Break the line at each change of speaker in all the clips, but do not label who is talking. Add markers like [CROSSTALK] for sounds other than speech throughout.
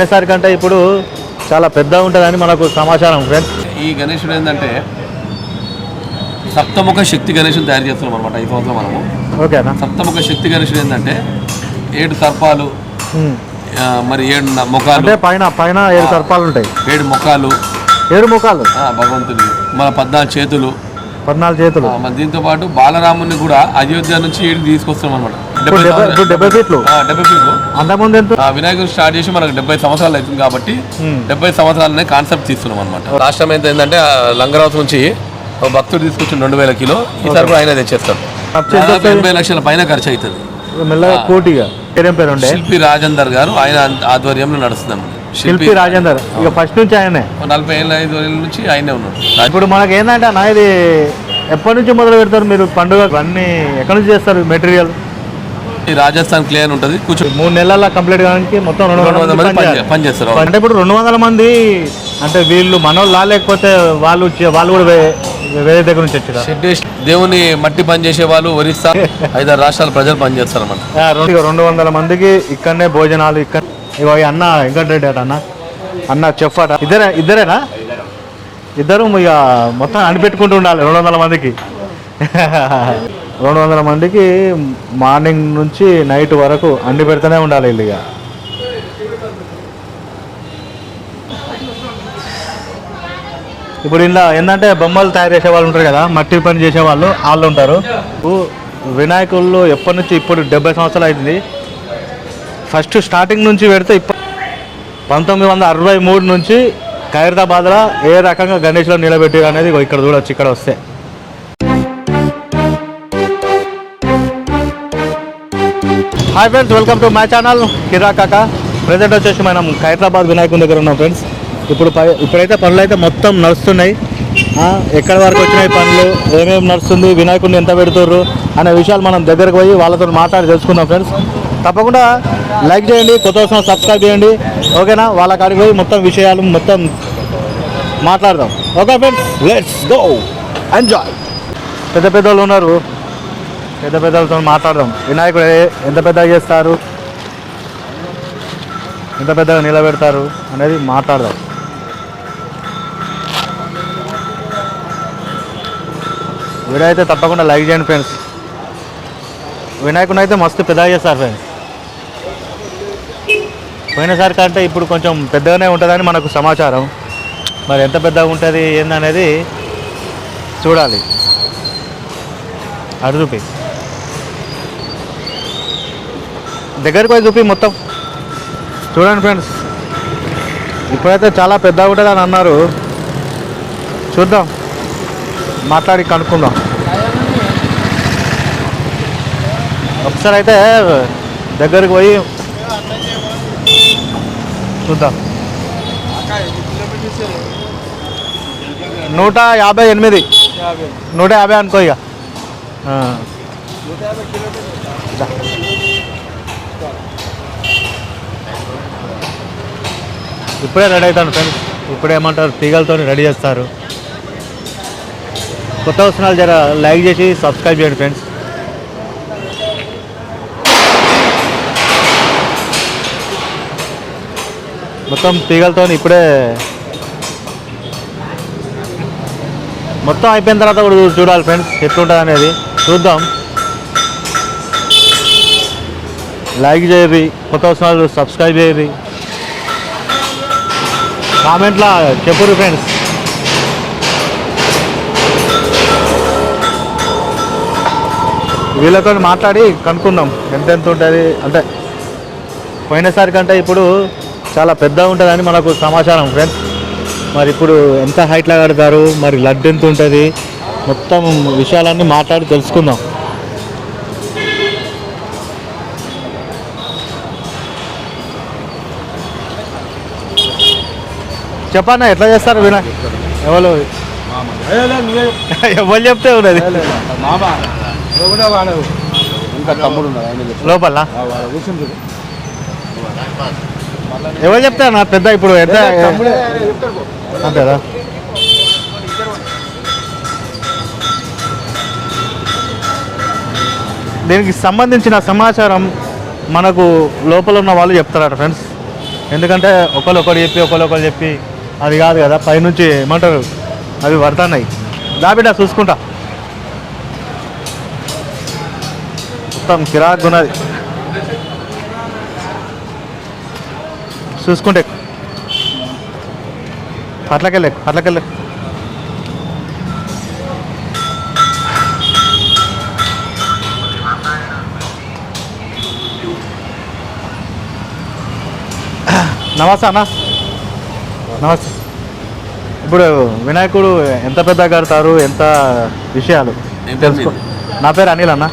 పోయినసారి కంటే ఇప్పుడు చాలా పెద్ద ఉంటుందని మనకు సమాచారం ఫ్రెండ్స్
ఈ గణేశుడు ఏంటంటే సప్తముఖ శక్తి గణేశుని తయారు చేస్తున్నాం అనమాట ఈ సంవత్సరం మనము.
ఓకేనా
సప్తముఖ శక్తి గణేశుడు ఏంటంటే ఏడు సర్పాలు మరి ఏడు ముఖాలు.
అంటే పైన పైన ఏడు సర్పాలు ఉంటాయి
ఏడు ముఖాలు.
ఏడు ముఖాలు?
ఆ, భగవంతుని మన పద్నాలుగు చేతులు.
పద్నాలుగు చేతులు.
దీంతో పాటు బాలరాముని కూడా అయోధ్య నుంచి ఏడు తీసుకొస్తున్నాం అనమాట
ఇప్పుడు డెబ్బై ఇప్పుడు డెబ్బై ఫీట్లు.
డెబ్బై ఫీట్లు.
అంతకుముందు ఎంత?
ఆ, వినాయకుడు స్టార్ట్ చేసి మనకు డెబ్బై సంవత్సరాలు అవుతుంది కాబట్టి. డెబ్బై సంవత్సరాలనే కాన్సెప్ట్ తీస్తున్నాం అనమాట టైం అయితే ఏంటంటే లంగరావు నుంచి భక్తుడు తీసుకొచ్చిన రెండు వేల కిలో ఈసారి కూడా ఆయన తెచ్చేస్తాడు. ఎనభై లక్షల పైన ఖర్చు అవుతుంది
కోటిగా.
శిల్పి రాజేందర్ గారు ఆయన ఆధ్వర్యంలో నడుస్తుంది
శిల్పి రాజేందర్. ఇక ఫస్ట్ నుంచి ఆయనే.
నలభై ఏళ్ళ ఐదు ఏళ్ళ నుంచి ఆయనే ఉన్నాడు.
ఇప్పుడు మనకి ఏంటంటే అన్న ఇది ఎప్పటి నుంచి మొదలు పెడతారు మీరు పండుగ? అన్ని ఎక్కడి నుంచి చేస్తారు మెటీరియల్
ఈ రాజస్థాన్ క్లే అని ఉంటుంది. కూర్చో.
మూడు నెలల కంప్లీట్ కావడానికి మొత్తం రెండు
వందల మంది
మంది
పని
పని
చే- పని చేస్తారు
అంటే ఇప్పుడు రెండు వందల మంది అంటే వీళ్ళు మనోళ్ళ లేకపోతే వాళ్ళు వాళ్ళు కూడా వేరే దగ్గర నుంచి వచ్చారా.
దేవుని మట్టి పని చేసే వాళ్ళు ఒరిస్సా [LAUGHS] ఐదారు రాష్ట్రాల ప్రజలు పని చేస్తారు అన్నమాట.
రెండు వందల మందికి ఇక్కడనే భోజనాలు ఇక్కడ ఈ అన్న వెంకటరెడ్డి అట అన్న. అన్న చెఫ్ అట. ఇద్దరే ఇద్దరేనా? ఇద్దరు ఇక మొత్తం అనిపెట్టుకుంటూ ఉండాలి రెండు వందల మందికి. [LAUGHS] రెండు వందల మందికి మార్నింగ్ నుంచి నైట్ వరకు అండి పెడుతూనే ఉండాలి వీళ్ళు ఇక. ఇప్పుడు ఇలా ఏంటంటే బొమ్మలు తయారు చేసే వాళ్ళు ఉంటారు కదా మట్టి పని చేసే వాళ్ళు వాళ్ళు ఉంటారు. వినాయకుల్లో వినాయకుళ్ళు ఎప్పటి నుంచి ఇప్పుడు డెబ్బై సంవత్సరాలు అయింది. ఫస్ట్ స్టార్టింగ్ నుంచి పెడితే ఇప్పుడు పంతొమ్మిది వందల అరవై మూడు నుంచి ఖైరదాబాద్లో ఏ రకంగా గణేష్లో నిలబెట్టి అనేది ఇక్కడ చూడవచ్చు ఇక్కడ వస్తే. Hi friends welcome to my channel కిరా కాక ప్రజెంట్ వచ్చేసి మనం హైదరాబాద్ వినాయకుని దగ్గర ఉన్నాం ఫ్రెండ్స్ ఇప్పుడు ఇప్పుడైతే పనులు అయితే మొత్తం నడుస్తున్నాయి. ఎక్కడి వరకు వచ్చినాయి పనులు ఏమేమి నడుస్తుంది వినాయకుడిని ఎంత పెడుతుర్రు అనే విషయాలు మనం దగ్గరకు పోయి వాళ్ళతో మాట్లాడి తెలుసుకుందాం ఫ్రెండ్స్ తప్పకుండా లైక్ చేయండి కొత్త వచ్చిన సబ్స్క్రైబ్ చేయండి. ఓకేనా వాళ్ళ కాడికి పోయి మొత్తం విషయాలు మొత్తం మాట్లాడదాం. Okay friends let's go enjoy పెద్ద పెద్ద వాళ్ళు ఉన్నారు. పెద్ద పెద్దలతో మాట్లాడదాం. వినాయకుడు ఏ- ఎంత పెద్దగా చేస్తారు? ఎంత పెద్దగా నిలబెడతారు అనేది మాట్లాడదాం. వీడియో అయితే తప్పకుండా లైక్ చేయండి ఫ్రెండ్స్. వినాయకుడిని అయితే మస్తు పెద్దగా చేస్తారు ఫ్రెండ్స్. పోయినసారి కంటే ఇప్పుడు కొంచెం పెద్దగానే ఉంటుందని మనకు సమాచారం. మరి ఎంత పెద్దగా ఉంటుంది ఏందనేది చూడాలి. అటు చూపి దగ్గరికి పోయి చూపి మొత్తం. చూడండి ఫ్రెండ్స్ ఇప్పుడైతే చాలా పెద్దగా ఉంటుంది అని అన్నారు. చూద్దాం మాట్లాడి కనుక్కుందాం. ఒకసారి అయితే దగ్గరికి పోయి చూద్దాం. నూట యాభై ఎనిమిది. నూట యాభై అనుకో ఇక ఆ. దా. ఇప్పుడే రెడీ అవుతాను ఫ్రెండ్స్. ఇప్పుడే ఏమంటారు? తీగలతో రెడీ చేస్తారు. కొత్త వస్తున్నారు జర లైక్ చేసి సబ్స్క్రైబ్ చేయండి ఫ్రెండ్స్. మొత్తం తీగలతో ఇప్పుడే మొత్తం అయిపోయిన తర్వాత కూడా చూడాలి ఫ్రెండ్స్ ఎట్లుంటుంది అనేది. చూద్దాం. లైక్ చేయవి కొత్త వస్తున్నారు సబ్స్క్రైబ్ చేయవి కామెంట్లో చెప్పురు ఫ్రెండ్స్. వీళ్ళతో మాట్లాడి కనుక్కుందాం ఎంతెంత ఉంటుంది. అంటే పోయినసారి కంటే ఇప్పుడు చాలా పెద్ద ఉంటుందని మనకు సమాచారం ఫ్రెండ్స్. మరి ఇప్పుడు ఎంత హైట్లో కడతారు మరి లడ్డు ఎంత ఉంటుంది మొత్తం విషయాలన్నీ మాట్లాడి తెలుసుకుందాం. చెప్పన్నా ఎట్లా చేస్తారు? వినా. ఎవరు? ఎవరు చెప్తే ఉన్నది?
ఇంకా తమ్ముడు.
లోపల. ఎవరు చెప్తారు నా పెద్ద ఇప్పుడు ఎంత. అంతేదా దీనికి సంబంధించిన సమాచారం మనకు లోపల ఉన్న వాళ్ళు చెప్తారట ఫ్రెండ్స్ ఎందుకంటే ఒకళ్ళు ఒకరు చెప్పి ఒకళ్ళు ఒకరు చెప్పి అది కాదు కదా పైనుంచి ఏమంటారు? అవి పడుతున్నాయి. దాబిడ్డ చూసుకుంటా. మొత్తం కిరాకున్నది చూసుకుంటే. అట్లకెళ్ళే అట్లకెళ్ళే. నమస్తే అన్న. నమస్తే. ఇప్పుడు వినాయకుడు ఎంత పెద్ద కడతారు? ఎంత విషయాలు? తెలుసుకో. నా పేరు అనిల్ అన్న.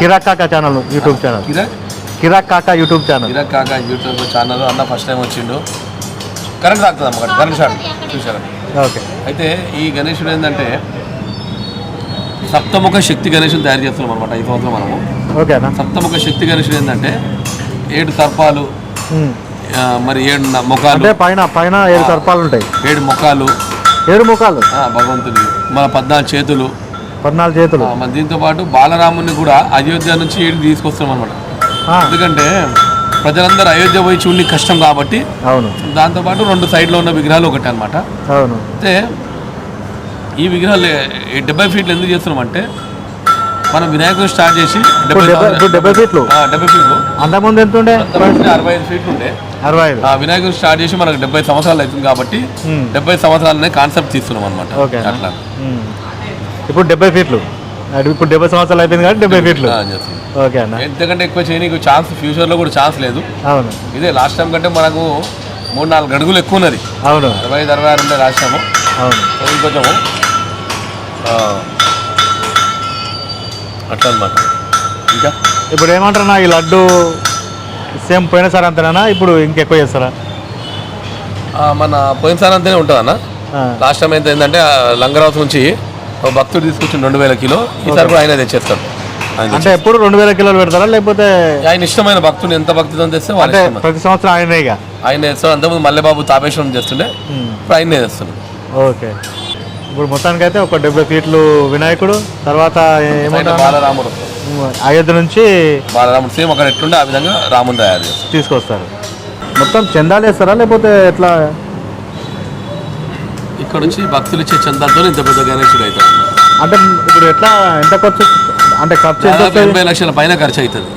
కిరాక్ కాకా channel YouTube channel
Kiraak?
Kaka YouTube channel
కిరాక్ కాక యూట్యూబ్ ఛానల్ అన్న ఫస్ట్ టైం వచ్చిండు. కరెంట్ తాకుతుంది అమ్మ కరెంట్ షాట్ చూసారా
ఓకే.
అయితే ఈ గణేశుడు ఏంటంటే సప్తముఖ శక్తి గణేశుని తయారు చేస్తున్నాం అనమాట ఈ సంవత్సరం మనము.
ఓకే అన్న.
సప్తముఖ శక్తి గణేశుడు ఏంటంటే ఏడు. ఆ, మరి ఏడు ముఖాలు.
అంటే పైన పైన ఏడు సర్పాలు ఉంటాయి.
ఏడు ముఖాలు.
ఏడు ముఖాలు?
ఆ, భగవంతుని. మన పద్నాలుగు చేతులు.
పద్నాలుగు చేతులు.
మరి దీంతో పాటు బాలరాముని కూడా అయోధ్య నుంచి ఏడు తీసుకొస్తున్నాం అనమాట ఎందుకంటే ప్రజలందరూ అయోధ్య పోయి చూడని కష్టం కాబట్టి
అవును.
దాంతోపాటు రెండు సైడ్లో ఉన్న విగ్రహాలు ఒకటి అనమాట
అవును.
అయితే ఈ విగ్రహాలు డెబ్బై ఫీట్లు ఎందుకు చేస్తున్నామంటే మనం వినాయకుడు స్టార్ట్ చేసి
డెబ్బై ఫీట్లు
డెబ్బై ఫీట్లు
అంతకుముందు ఎంత ఉండే?
అరవై ఐదు ఫీట్లు ఉండే.
అరవై ఐదు.
ఆ వినాయకుడు స్టార్ట్ చేసి మనకు డెబ్బై సంవత్సరాలు అవుతుంది కాబట్టి. డెబ్బై సంవత్సరాలనే కాన్సెప్ట్ తీస్తున్నాం అనమాట అట్లా.
ఇప్పుడు డెబ్బై ఫీట్లు ఇప్పుడు డెబ్బై సంవత్సరాలు అయిపోయింది కాబట్టి డెబ్బై ఫీట్లు. ఓకే అన్న.
ఎంతకంటే ఎక్కువ చేయనీకి ఛాన్స్ ఫ్యూచర్లో కూడా ఛాన్స్ లేదు.
అవును.
ఇదే లాస్ట్ టైం కంటే మనకు మూడు నాలుగు అడుగులు ఎక్కువ ఉన్నది.
అవును.
అరవై ఐదు అరవై ఆరు ఉండే రాష్ట్రము
అవును.
ఇంకొంచెము అట్లా అనమాట ఇంకా?
ఇప్పుడు ఏమంటారన్నా ఈ లడ్డు సేమ్ పోయినసారి అంతేనా ఇప్పుడు ఇంకెక్కువ చేస్తారా?
మన పోయినసారి అంతనే ఉంటుందన్న. లాస్ట్ టైం అయితే ఏంటంటే ఆ, లంగరావుస్ నుంచి ఒక భక్తుడు తీసుకొచ్చి రెండు వేల కిలో. ఈసారి కూడా ఆయన తెచ్చేస్తాడు.
అంటే ఎప్పుడు రెండు వేల కిలోలు పెడతారా? లేకపోతే
ఆయన ఇష్టమైన భక్తుని ఎంత భక్తితో తెస్తే
అంటే ప్రతి సంవత్సరం ఆయనే
ఆయన తెస్తాడు. అంతకుముందు మల్లెబాబు తాపేశ్వరం చేస్తుండే. ఇప్పుడు ఆయనే తెస్తున్నాడు.
ఓకే. ఇప్పుడు మొత్తానికి అయితే ఒక డెబ్బై ఫీట్లు వినాయకుడు తర్వాత
బాలరాముడు.
అయోధ్య నుంచి
బాలరాముడు సేమ్ అక్కడ ఎట్లుండే ఆ విధంగా రాముని తయారు
తీసుకొస్తారు. మొత్తం చందాలు వేస్తారా లేకపోతే ఎట్లా?
ఇక్కడ వచ్చి భక్తులు ఇచ్చే చందాలతో ఇంత పెద్ద గణేశుడు అవుతాడు.
అంటే ఇప్పుడు ఎట్లా ఎంత ఖర్చు? అంటే ఖర్చు ఎంత
దాదాపు
వస్తుంది
ఎనభై లక్షల పైన ఖర్చు అవుతుంది.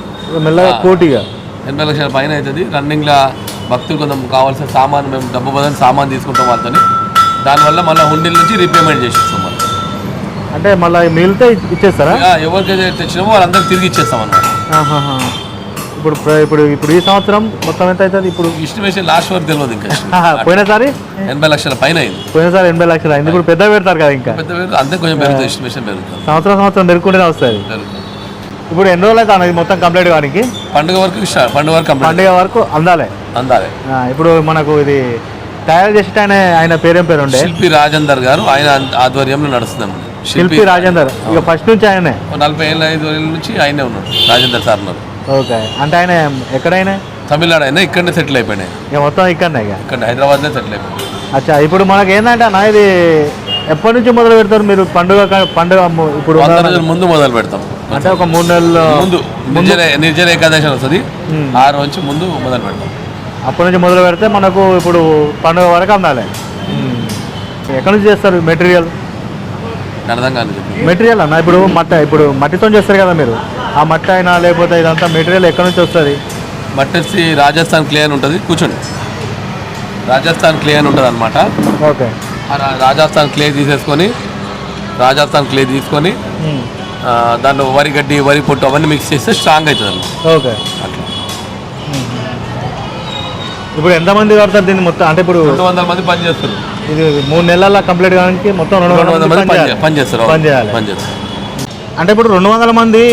మెల్లగా కోటిగా
ఎనభై లక్షల పైన అవుతుంది. రన్నింగ్లో భక్తులు కొంచెం కావాల్సిన సామాన్ మేము డబ్బు బదులు సామాన్ తీసుకుంటాం వాళ్ళతోని. దానివల్ల మళ్ళీ హుండీల నుంచి రీపేమెంట్ చేసేస్తాం మనం
అంటే మళ్ళీ మిగిలితే ఇచ్- ఇచ్చేస్తారా?
ఎవరికైతే తెచ్చినామో వాళ్ళందరికీ తిరిగి ఇచ్చేస్తాం అన్నమాట.
ఇప్పుడు ఇప్పుడు ఇప్పుడు ఈ సంవత్సరం మొత్తం ఎంత అవుతుంది ఇప్పుడు?
ఎస్టిమేషన్ లాస్ట్ వరకు తెలియదు ఇంకా.
పోయినసారి?
ఎనభై లక్షల పైన అయింది.
పోయినసారి ఎనభై లక్షలు అయింది. ఇప్పుడు పెద్ద పెడతారు కదా ఇంకా.
పెద్ద పెద్ద అంతే కొంచెం పెరుగుతుంది ఎస్టిమేషన్ పెరుగుతుంది.
సంవత్సరం సంవత్సరం పెరుగుకుంటేనే వస్తుంది. ఇప్పుడు ఎన్ని రోజులు అయితే మొత్తం కంప్లీట్ కానికి
పండుగ వరకు పండుగ వరకు
పండుగ వరకు అందాలి.
అందాలి.
ఇప్పుడు మనకు ఇది తయారు చేసేట ఆయన ఆయన పేరేం పేరు ఉండే
శిల్పి రాజేందర్ గారు ఆయన ఆధ్వర్యంలో నడుస్తున్నాం
శిల్పి రాజేందర్. ఇక ఫస్ట్ నుంచి ఆయనే?
నలభై ఏళ్ళ ఐదు ఏళ్ళ నుంచి ఆయనే ఉన్నాడు రాజేందర్ సార్ ఉన్నారు.
ఓకే. అంటే ఆయన ఎక్కడైనా?
తమిళనాడు అయినా ఇక్కడనే సెటిల్ అయిపోయినాయి.
ఇక మొత్తం ఇక్కడనే ఇక?
ఇక్కడ హైదరాబాద్లో సెటిల్ అయిపోయింది
అచ్చా ఇప్పుడు మనకి ఏంటంటే అన్న ఇది ఎప్పటి నుంచి మొదలు పెడతారు మీరు పండుగ పండుగ ఇప్పుడు
వంద
ఉన్న-
రోజుల ముందు మొదలు పెడతాం.
అంటే ఒక మూడు నెలలు
ముందు నిర్జన ఏకాదశి వస్తుంది.
మ్మ్.
ఆ రోజు నుంచి ముందు మొదలు పెడతాం.
అప్పటి నుంచి మొదలు పెడితే మనకు ఇప్పుడు పండుగ వరకు అందాలి. ఎక్కడి నుంచి చేస్తారు మెటీరియల్?
అర్థం
మెటీరియల్ అన్న ఇప్పుడు మట్ట ఇప్పుడు మట్టితో చేస్తారు కదా మీరు. ఆ మట్టి అయినా లేకపోతే ఇదంతా మెటీరియల్ ఎక్కడి నుంచి వస్తుంది?
మట్టి వచ్చి రాజస్థాన్ క్లే అని ఉంటుంది. కూర్చోండి. రాజస్థాన్ క్లే అని ఉంటుంది అనమాట
ఓకే.
రాజస్థాన్ క్లే తీసేసుకొని రాజస్థాన్ క్లే తీసుకొని ఆ, దాంట్లో వరి గడ్డి వరి పొట్టు అవన్నీ మిక్స్ చేస్తే స్ట్రాంగ్ అవుతుంది అన్నమాట
ఓకే.
అట్లా.
ఇప్పుడు ఎంతమంది కడతారు దీన్ని మొత్తం? అంటే ఇప్పుడు
రెండు వందల మంది పని చేస్తారు.
ఇది మూడు నెలల కంప్లీట్ కావడానికి మొత్తం రెండు
రెండు వందల మంది పని
పని
చేస్తారు.
పని చేయాలి.
పని చేస్తారు.
అంటే ఇప్పుడు రెండు వందల మంది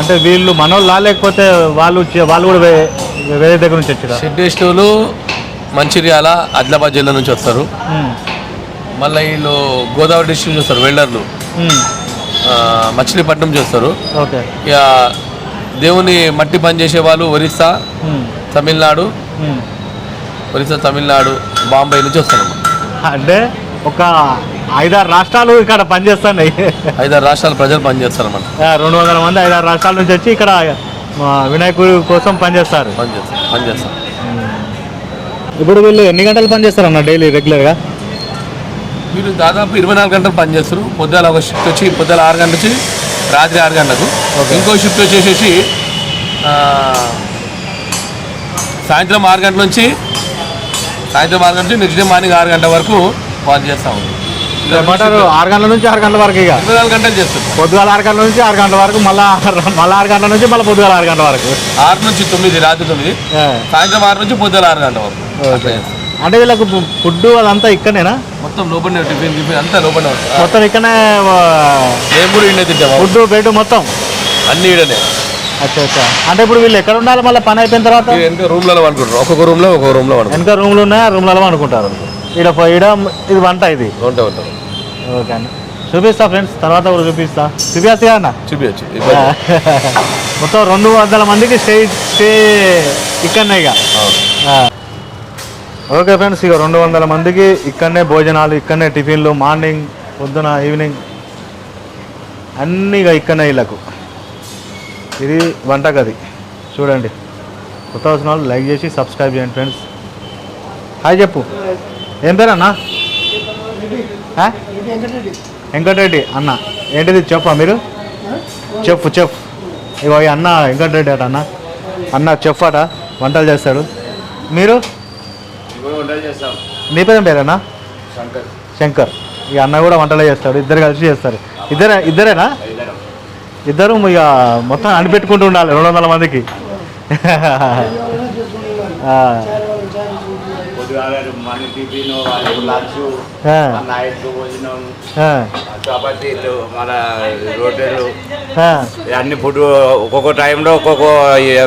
అంటే వీళ్ళు మనోళ్ళా లేకపోతే వాళ్ళు వాళ్ళు కూడా వేరే దగ్గర నుంచి వచ్చారా?
షెడ్యూస్టులు మంచిర్యాల ఆదిలాబాద్ జిల్లా నుంచి వస్తారు. మళ్ళీ వీళ్ళు గోదావరి డిస్ట్రిక్ట్ వస్తారు వెల్డర్లు. మచిలీపట్నం చేస్తారు.
ఓకే.
ఇక దేవుని మట్టి పని చేసే వాళ్ళు ఒరిస్సా తమిళనాడు ఒరిస్సా తమిళనాడు బాంబే నుంచి వస్తారు
అంటే ఒక ఐదారు రాష్ట్రాలు ఇక్కడ పనిచేస్తున్నాయి.
ఐదారు రాష్ట్రాల ప్రజలు పని చేస్తారు అన్నమాట
రెండు వందల మంది ఐదారు రాష్ట్రాల నుంచి వచ్చి ఇక్కడ వినాయకుడి కోసం పనిచేస్తారు.
పని చేస్తారు పని చేస్తారు
ఇప్పుడు వీళ్ళు ఎన్ని గంటలు పని చేస్తారన్న డైలీ రెగ్యులర్గా?
మీరు దాదాపు ఇరవై నాలుగు గంటలు పనిచేస్తారు. పొద్దున ఒక షిఫ్ట్ వచ్చి పొద్దున ఆరు గంటల నుంచి రాత్రి ఆరు గంటలకు. ఇంకో షిఫ్ట్ వచ్చేసేసి సాయంత్రం ఆరు గంటల నుంచి సాయంత్రం ఆరు గంటల నుంచి నెక్స్ట్ డే మార్నింగ్ ఆరు గంటల వరకు పని చేస్తాము
ఏమంటారు? ఆరు గంటల నుంచి ఆరు గంటల వరకు ఇక.
ఇరవై నాలుగు గంటలు చేస్తారు
పొద్దుగాల ఆరు గంటల నుంచి ఆరు గంటల వరకు మళ్ళా మళ్ళీ ఆరు గంటల నుంచి మళ్ళీ పొద్దుగాల ఆరు గంటల వరకు.
ఆరు నుంచి తొమ్మిది రాత్రి తొమ్మిది. సాయంత్రం ఆరు నుంచి పొద్దున ఆరు గంటల వరకు. చేస్తాం.
అంటే వీళ్ళకు ఫుడ్ అదంతా ఇక్కడనేనా?
మొత్తం లోపలనే టిఫిన్ టిఫిన్ అంతా లోపలనే
మొత్తం ఇక్కడనే
మేము కూడా ఇండే తింటాము
ఫుడ్ బెడ్ మొత్తం?
అన్ని ఈడనే
అచ్చా అచ్చా. అంటే ఇప్పుడు వీళ్ళు ఎక్కడ ఉండాలి? మళ్ళీ పని అయిపోయిన తర్వాత?
వెనక రూమ్లలో అనుకుంటారు ఒక్కొక్క రూమ్లో ఒక్కొక్క రూమ్లో
వెనక రూమ్లు ఉన్నాయా? రూమ్లలో అనుకుంటారు పో- ఈడ ఇది వంట ఇది. ఓకే అండి. చూపిస్తా ఫ్రెండ్స్ తర్వాత కూడా చూపిస్తా. చూపిస్తా అన్న?
చూపించచ్చు [LAUGHS]
మొత్తం రెండు వందల మందికి స్టే స్టే ఇక్కడనే ఇక. ఓకే ఫ్రెండ్స్ ఇక రెండు వందల మందికి ఇక్కడనే భోజనాలు ఇక్కడనే టిఫిన్లు మార్నింగ్ పొద్దున ఈవినింగ్. అన్నీ ఇక ఇక్కడనే వీళ్ళకు ఇది వంటగది చూడండి. కొత్త వచ్చిన వాళ్ళు లైక్ చేసి సబ్స్క్రైబ్ చేయండి ఫ్రెండ్స్. హాయ్ చెప్పు. ఏం పేరు అన్న? ఆ? వెంకటరెడ్డి. అన్న. ఏంటిది? చెప్పా మీరు? చెప్పు చెఫ్ ఇగో ఈ అన్న వెంకటరెడ్డి అట అన్న. అన్న చెఫ్ అట. వంటలు చేస్తాడు. మీరు? నీ పేరు పేరేనా శంకర్. ఈ అన్న కూడా వంటలే చేస్తాడు. ఇద్దరు కలిసి చేస్తారు. ఇద్దరే ఇద్దరేనా? ఇద్దరు ఇక మొత్తం అనిపెట్టుకుంటూ ఉండాలి రెండు వందల మందికి.
మన చపాతీలు. అన్ని ఫుడ్ ఒక్కొక్క టైంలో ఒక్కొక్క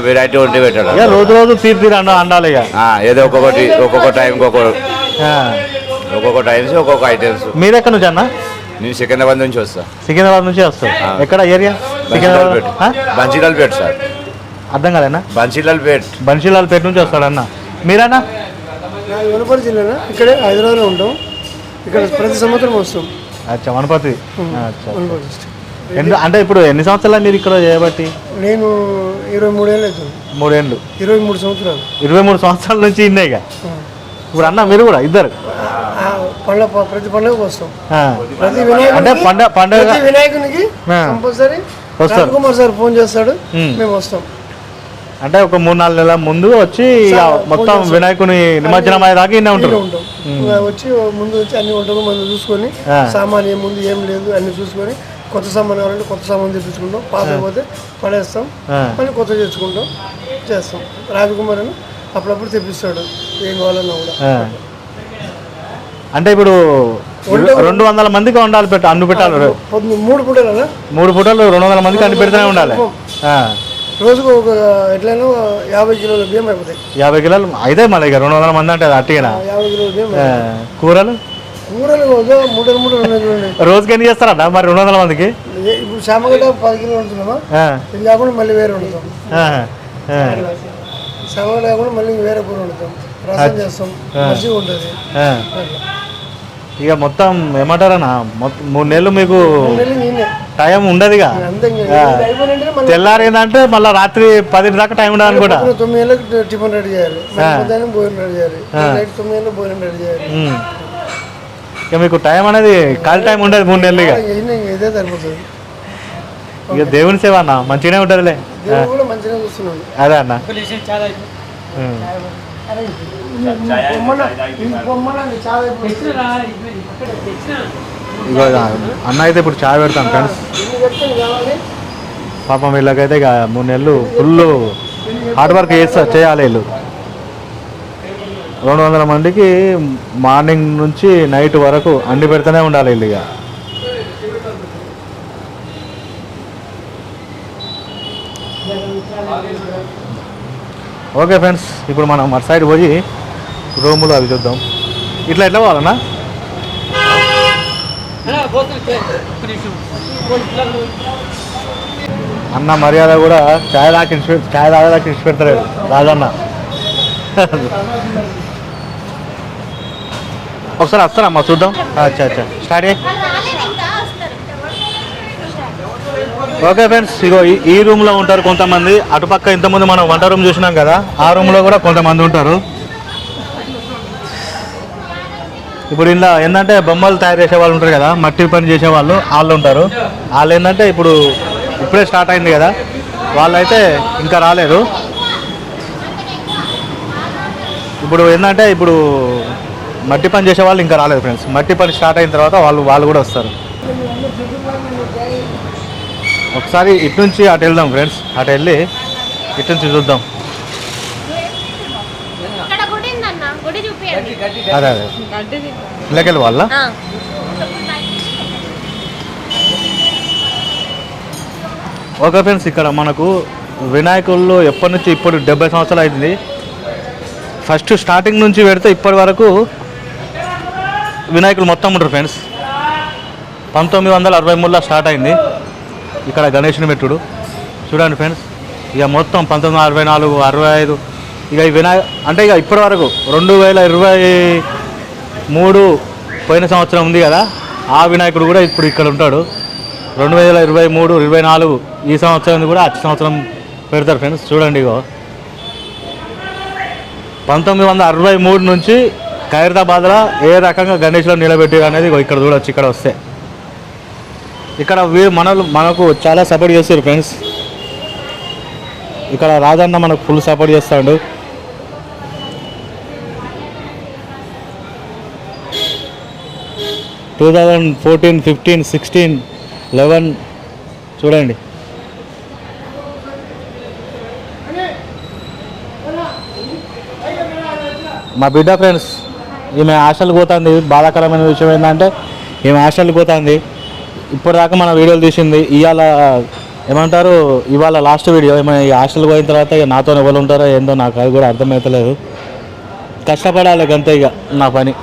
వెరైటీ వండి పెట్టాడు.
రోజు రోజు తీరు తీరు అండ అండాలి
ఏదో ఒక్కొక్కటి ఒక్కొక్క టైంకి ఒక్కొక్క. ఒక్కొక్క టైమ్స్ ఒక్కొక్క ఐటమ్స్
మీరు ఎక్కడి నుంచి అన్న?
నేను సికింద్రాబాద్ నుంచి వస్తా.
సికింద్రాబాద్ నుంచి వస్తాం. ఎక్కడ ఏరియా? సికింద్రాబాద్
బన్సీలాల్పేట్? బన్సీలాల్పేట్ సార్.
అర్థం కాలేనా?
బన్సీలాల్పేట్
బన్షీలాల్పేట నుంచి వస్తాడన్న. మీరన్నా?
వనపర్తి జిల్లాలో ఇక్కడే హైదరాబాద్లో ఉంటాం. ఇక్కడ ప్రతి సంవత్సరం వస్తాం.
అచ్చా
వనపర్తి?
అంటే ఇప్పుడు ఎన్ని సంవత్సరాలు మీరు ఇక్కడ చేయబట్టి?
నేను ఇరవై మూడేళ్ళు అవుతుంది.
మూడేళ్ళు.
ఇరవై మూడు సంవత్సరాలు.
ఇరవై మూడు సంవత్సరాల నుంచి ఇన్నే ఇక? ఇప్పుడు అన్న మీరు కూడా ఇద్దరు
పండ్ల ప్రతి వస్తాం. ప్రతి
అంటే పండ పండగ
వినాయకునికి. కంపల్సరీ
వస్తారు.
రాజకుమార్ సార్ ఫోన్ చేస్తాడు. మేము వస్తాం
అంటే ఒక మూడు నాలుగు నెలల ముందు వచ్చి మొత్తం వినాయకుని నిమజ్జనం అయ్యేదాకా ఇన్నే ఉంటారు
ఉంటాం వచ్చి ముందు వచ్చి అన్ని వంటలు మనం చూసుకొని. సామాన్ ఏం ముందు ఏం లేదు అన్ని చూసుకొని కొత్త సామాన్ కావాలంటే కొత్త సామాన్ తెప్పించుకుంటాం పాత పోతే పడేస్తాం. మళ్ళీ కొత్త తెచ్చుకుంటాం చేస్తాం రాజకుమార్ అని అప్పుడప్పుడు తెప్పిస్తాడు ఏం కావాలన్నా కూడా.
ఆ. అంటే ఇప్పుడు రెండు వందల మందికి వండాలి పెట్ట అన్ను పెట్టాలి.
మూడు పూటలన్నా
మూడు ఫోటోలు రెండు వందల మందికి అన్ని పెడుతూనే ఉండాలి.
రోజుకు ఒక ఎట్లయినా యాభై కిలోల బియ్యం అయిపోతాయి.
యాభై కిలోలు అయితే మళ్ళీ ఇక రెండు వందల మంది అంటే అట్టిగా
యాభై కిలోల బియ్యం
కూరలు?
కూరలు మూటలు ఉన్నాయి చూడండి.
రోజుకి ఎన్ని చేస్తారట మరి రెండు వందల మందికి?
ఇప్పుడు శామగడ్డ పది కిలోలు వండుతున్నామా?
ఆ,
ఇది కాకుండా మళ్ళీ వేరే వండుతాం. శామగడ్డ కాకుండా మళ్ళీ వేరే కూర వండుతాం.
ఇక మొత్తం ఏమంటారన్నా? మొత్తం మూడు నెలలు మీకు టైం ఉండదుగా.
అయిపోయినంటే మళ్ళీ
తెల్లారిందంటే మళ్ళీ రాత్రి పది దాకా టైం ఉండదు అనుకుంటా
పొద్దున్న తొమ్మిది టిఫిన్ రెడీ చేయాలి. భోజనం రెడీ చేయాలి. నైట్ తొమ్మిది గంటలకు భోజనం రెడీ చేయాలి.
ఇక మీకు టైం అనేది ఖాళీ టైం ఉండదు మూడు నెలలు
ఇదే సరిపోతుంది.
ఇక దేవుని సేవ అన్న? మంచిగానే ఉంటుందిలే
కూడా
అదే అన్న. ఉమ్. ఇగో అన్న అయితే ఇప్పుడు చాయ్ పెడతాను ఫ్రెండ్స్ పాపం వీళ్ళకైతే ఇక మూడు నెలలు ఫుల్ హార్డ్ వర్క్ చేస్తా చేయాలి వీళ్ళు రెండు వందల మందికి మార్నింగ్ నుంచి నైట్ వరకు అండి పెడుతూనే ఉండాలి వీళ్ళు ఇక ఓకే ఫ్రెండ్స్ ఇప్పుడు మనం అటు సైడ్ పోయి రూములు అవి చూద్దాం. ఇట్లా ఎట్లా పోవాలన్నా? అన్న మర్యాద కూడా ఛాయ్ దాకా ఇన్సి ఛాయ్ తాగేదాకా ఇన్సి పెడతలేడు. రాజన్న. ఒకసారి వస్తారమ్మా చూద్దాం. అచ్చా అచ్చా స్టార్ట్ చేయి ఓకే ఫ్రెండ్స్ ఇగో ఈ- రూమ్ రూమ్లో ఉంటారు కొంతమంది. అటుపక్క ఇంతకుముందు మనం వంట రూమ్ చూసినాం కదా ఆ రూమ్లో కూడా కొంతమంది ఉంటారు. ఇప్పుడు ఇలా ఏంటంటే బొమ్మలు తయారు చేసే వాళ్ళు ఉంటారు కదా మట్టి పని చేసే వాళ్ళు వాళ్ళు ఉంటారు. వాళ్ళు ఏంటంటే ఇప్పుడు ఇప్పుడే స్టార్ట్ అయింది కదా వాళ్ళైతే ఇంకా రాలేదు. ఇప్పుడు ఏంటంటే ఇప్పుడు మట్టి పని చేసే వాళ్ళు ఇంకా రాలేదు ఫ్రెండ్స్. మట్టి పని స్టార్ట్ అయిన తర్వాత వాళ్ళు వాళ్ళు కూడా వస్తారు. ఒకసారి ఇటు నుంచి అటు వెళ్దాం ఫ్రెండ్స్ అటు వెళ్ళి ఇటు నుంచి చూద్దాం. అదే అదే. ఇళ్ళకెళ్ళి వాళ్ళ. ఓకే ఫ్రెండ్స్ ఇక్కడ మనకు వినాయకుళ్ళు ఎప్పటి నుంచి ఇప్పుడు డెబ్బై సంవత్సరాలు అయింది. ఫస్ట్ స్టార్టింగ్ నుంచి పెడితే ఇప్పటి వరకు వినాయకులు మొత్తం ఉంటారు ఫ్రెండ్స్ పంతొమ్మిది వందల అరవై మూడులో స్టార్ట్ అయింది. ఇక్కడ గణేషుని పెట్టుడు చూడండి ఫ్రెండ్స్ ఇక మొత్తం పంతొమ్మిది అరవై నాలుగు అరవై ఐదు ఇక వినాయక అంటే ఇక ఇప్పటి వరకు రెండు వేల ఇరవై మూడు పోయిన సంవత్సరం ఉంది కదా ఆ వినాయకుడు కూడా ఇప్పుడు ఇక్కడ ఉంటాడు. రెండు వేల ఇరవై మూడు ఇరవై నాలుగు ఈ సంవత్సరం కూడా అతి సంవత్సరం పెడతారు ఫ్రెండ్స్. చూడండి ఇగో. పంతొమ్మిది వందల అరవై మూడు నుంచి ఖైరతాబాద్లో ఏ రకంగా గణేష్లో నిలబెట్టారు అనేది ఇక్కడ చూడొచ్చు ఇక్కడ వస్తే. ఇక్కడ మన మనలు మనకు చాలా సపోర్ట్ చేస్తారు ఫ్రెండ్స్. ఇక్కడ రాజన్న మనకు ఫుల్ సపోర్ట్ చేస్తాడు. Two thousand fourteen fifteen sixteen eleven చూడండి. మా బిడ్డ ఫ్రెండ్స్ ఈమె హాస్టల్కి పోతుంది. బాధాకరమైన విషయం ఏంటంటే ఈమె హాస్టల్కి పోతుంది. ఇప్పటిదాకా మన వీడియోలు తీసింది ఇవాళ ఏమంటారు ఇవాళ లాస్ట్ వీడియో ఏమైనా ఈ హాస్టల్కి పోయిన తర్వాత ఇక నాతో ఎవరు ఉంటారో ఏందో నాకు అది కూడా అర్థమవుతలేదు కష్టపడాలి అంతే ఇక నా పని.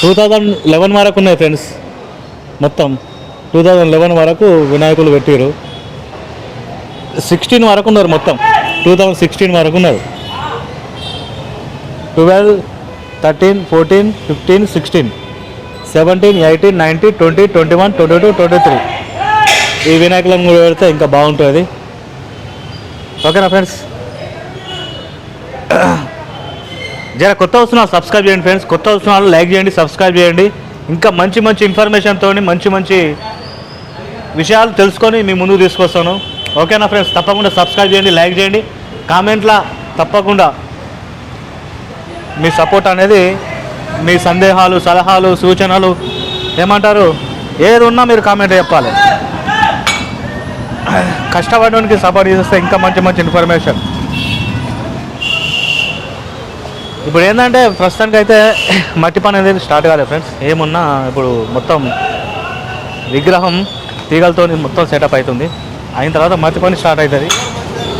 టూ థౌజండ్ లెవెన్ వరకు ఉన్నాయి ఫ్రెండ్స్ మొత్తం టూ థౌజండ్ లెవెన్ వరకు వినాయకులు పెట్టారు సిక్స్టీన్ వరకు ఉన్నారు మొత్తం. టూ థౌజండ్ సిక్స్టీన్ వరకు ఉన్నారు. Twelve thirteen fourteen fifteen sixteen seventeen eighteen nineteen twenty twenty one twenty two twenty three ఈ వినాయకులం కూడా పెడితే ఇంకా బాగుంటుంది. ఓకేనా ఫ్రెండ్స్ జర కొత్త వస్తున్నారు సబ్స్క్రైబ్ చేయండి ఫ్రెండ్స్ కొత్త వస్తున్న వాళ్ళు లైక్ చేయండి సబ్స్క్రైబ్ చేయండి. ఇంకా మంచి మంచి ఇన్ఫర్మేషన్తో మంచి మంచి విషయాలు తెలుసుకొని మీ ముందుకు తీసుకొస్తాను. ఓకేనా ఫ్రెండ్స్ తప్పకుండా సబ్స్క్రైబ్ చేయండి లైక్ చేయండి. కామెంట్లా తప్పకుండా మీ సపోర్ట్ అనేది మీ సందేహాలు సలహాలు సూచనలు ఏమంటారు? ఏది ఉన్నా మీరు కామెంట్ చెప్పాలి. కష్టపడడానికి సపోర్ట్ చేస్తే ఇంకా మంచి మంచి ఇన్ఫర్మేషన్ ఇప్పుడు ఏంటంటే ప్రస్తుతానికి అయితే మట్టి పని అనేది స్టార్ట్ కాలేదు ఫ్రెండ్స్ ఏమున్నా ఇప్పుడు మొత్తం విగ్రహం తీగలతో మొత్తం సెటప్ అవుతుంది. అయిన తర్వాత మట్టి పని స్టార్ట్ అవుతుంది.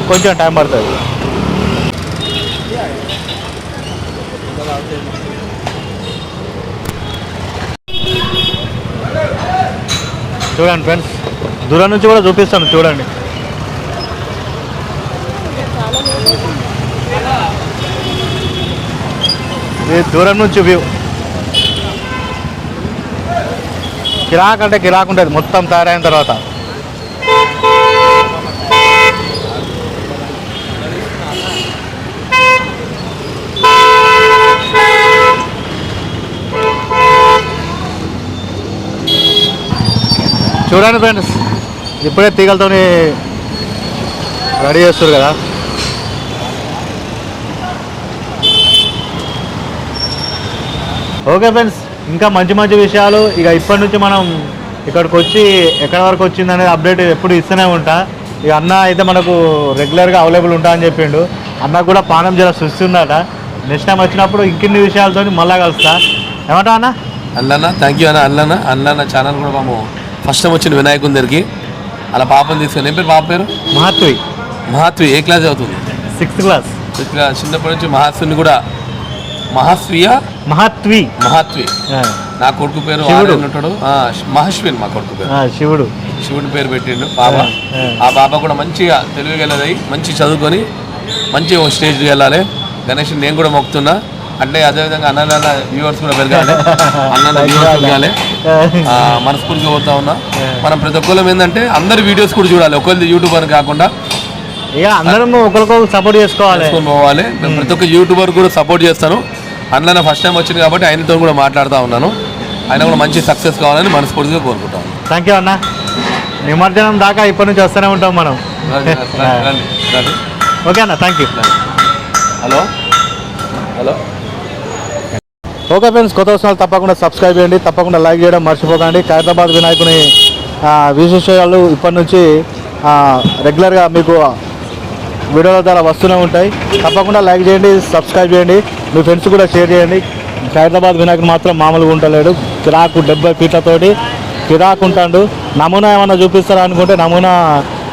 కొంచెం టైం పడుతుంది. చూడండి ఫ్రెండ్స్ దూరం నుంచి కూడా చూపిస్తాను చూడండి. ఇది దూరం నుంచి వ్యూ కిరాక్ అంటే కిరాక్ ఉంటుంది మొత్తం తయారైన తర్వాత. చూడండి ఫ్రెండ్స్ ఇప్పుడే తీగలతో రెడీ చేస్తారు కదా. ఓకే ఫ్రెండ్స్ ఇంకా మంచి మంచి విషయాలు. ఇక ఇప్పటి నుంచి మనం ఇక్కడికి వచ్చి ఎక్కడి వరకు వచ్చిందనేది అప్డేట్ ఎప్పుడు ఇస్తూనే ఉంటా. ఇక అన్న అయితే మనకు రెగ్యులర్గా అవైలబుల్ ఉంటా అని చెప్పిండు. అన్న కూడా పానం జర సుస్తుందట నెక్స్ట్ టైం వచ్చినప్పుడు ఇంకిన్ని విషయాలతో మళ్ళా కలుస్తా. ఏమంటా అన్న?
అల్లన్న థ్యాంక్ యూ అన్న అల్లన్న అల్లన్న ఛానల్ కూడా పాము ఫస్ట్ టైం వచ్చింది వినాయకుని దగ్గరికి. అలా పాపని తీసుకొని ఏం పేరు? పాప పేరు?
మహత్వి.
మహాత్వి. ఏ క్లాస్ అవుతుంది
సిక్స్త్ క్లాస్.
ఇక్కడ చిన్నప్పటి నుంచి మహాత్విని కూడా మహాస్వియ
మహత్వి.
మహాత్వి. నా కొడుకు పేరు ఉంటాడు ఆ, మహశ్విన్ మా కొడుకు పేరు.
శివుడు.
శివుడి పేరు పెట్టిండు పాప.
ఆ,
పాప కూడా మంచిగా తెలివిగలదై మంచి చదువుకొని మంచి స్టేజ్కి వెళ్ళాలి. గణేష్ నేను కూడా మొక్కుతున్నా. అంటే అదేవిధంగా అన్న వ్యూవర్స్ కూడా పెరగాలి. అన్న వ్యూవర్స్ పెరగాలి. మనస్ఫూర్తిగా పోతా ఉన్నా. మనం ప్రతి ఒక్కళ్ళం ఏంటంటే అందరి వీడియోస్ కూడా చూడాలి. ఒకరిది యూట్యూబ్ అని కాకుండా
ఇక అందరం ఒకరికొకరు సపోర్ట్ చేసుకోవాలి.
పోవాలి. ప్రతి ఒక్క యూట్యూబర్ కూడా సపోర్ట్ చేస్తాను. అందులో ఫస్ట్ టైం వచ్చింది కాబట్టి ఆయనతో కూడా మాట్లాడుతూ ఉన్నాను. ఆయన కూడా మంచి సక్సెస్ కావాలని మనస్ఫూర్తిగా కోరుకుంటాను
థ్యాంక్ యూ అన్న. నిమజ్జనం దాకా ఇప్పటి నుంచి వస్తూనే ఉంటాం మనం. [LAUGHS] ఓకే అన్న thank you
hello? Hello?
Okay friends కొత్త వస్తున్నారు తప్పకుండా సబ్స్క్రైబ్ చేయండి తప్పకుండా లైక్ చేయడం మర్చిపోకండి. ఖైరతాబాద్ వినాయకుని విశేషాలు ఇప్పటి నుంచి రెగ్యులర్గా మీకు వీడియోల ద్వారా వస్తూనే ఉంటాయి. తప్పకుండా లైక్ చేయండి సబ్స్క్రైబ్ చేయండి. మీ ఫ్రెండ్స్ కూడా షేర్ చేయండి. ఖైరతాబాద్ వినాయకుడు మాత్రం మామూలుగా ఉండలేడు. కిరాకు డెబ్బై ఫీట్లతోటి కిరాకు ఉంటాడు నమూనా ఏమైనా చూపిస్తారా అనుకుంటే నమూనా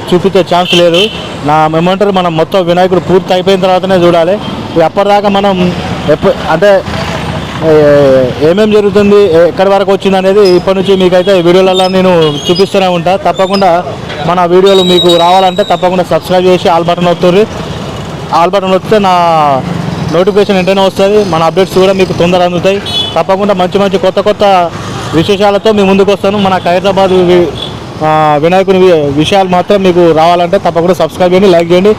చూపించే ఛాన్స్ లేదు. నా ఏమంటారు మనం మొత్తం వినాయకుడు పూర్తి అయిపోయిన తర్వాతనే చూడాలి. ఎప్పటిదాకా అప్పటిదాకా మనం ఎప్పుడు అంటే ఏమేమి ఏమేం జరుగుతుంది ఎక్కడి వరకు వచ్చింది అనేది ఇప్పటి నుంచి మీకైతే వీడియోలలో నేను చూపిస్తూనే ఉంటా. తప్పకుండా మన వీడియోలు మీకు రావాలంటే తప్పకుండా సబ్స్క్రైబ్ చేసి ఆల్ బటన్ వస్తుంది ఆల్ బటన్ వస్తే నా నోటిఫికేషన్ వెంటనే వస్తుంది. మన అప్డేట్స్ కూడా మీకు తొందర అందుతాయి. తప్పకుండా మంచి మంచి కొత్త కొత్త విశేషాలతో మీ ముందుకు వస్తాను. మన హైదరాబాద్ వినాయకుని విషయాలు మాత్రం మీకు రావాలంటే తప్పకుండా సబ్స్క్రైబ్ చేయండి లైక్ చేయండి.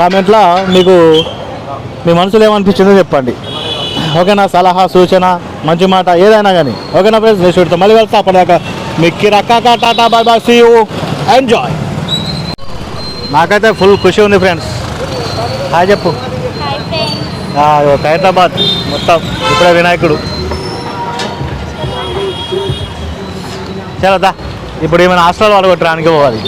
కామెంట్లో మీకు మీ మనసులో ఏమనిపించిందో చెప్పండి. ఓకేనా సలహా సూచన మంచి మాట ఏదైనా కానీ ఓకేనా ఫ్రెండ్స్ నెక్స్ట్ వీడితో మళ్ళీ వెళ్తా అప్పటిదాకా మీకు రక్కాక tata bye bye see you enjoy నాకైతే ఫుల్ ఖుషి ఉంది ఫ్రెండ్స్. హాయ్ చెప్పు. ఖైరతాబాద్ మొత్తం ఇప్పుడే వినాయకుడు. చాలా ఇప్పుడు ఏమైనా హాస్టల్ వాళ్ళు కొట్టడానికి పోవాలి.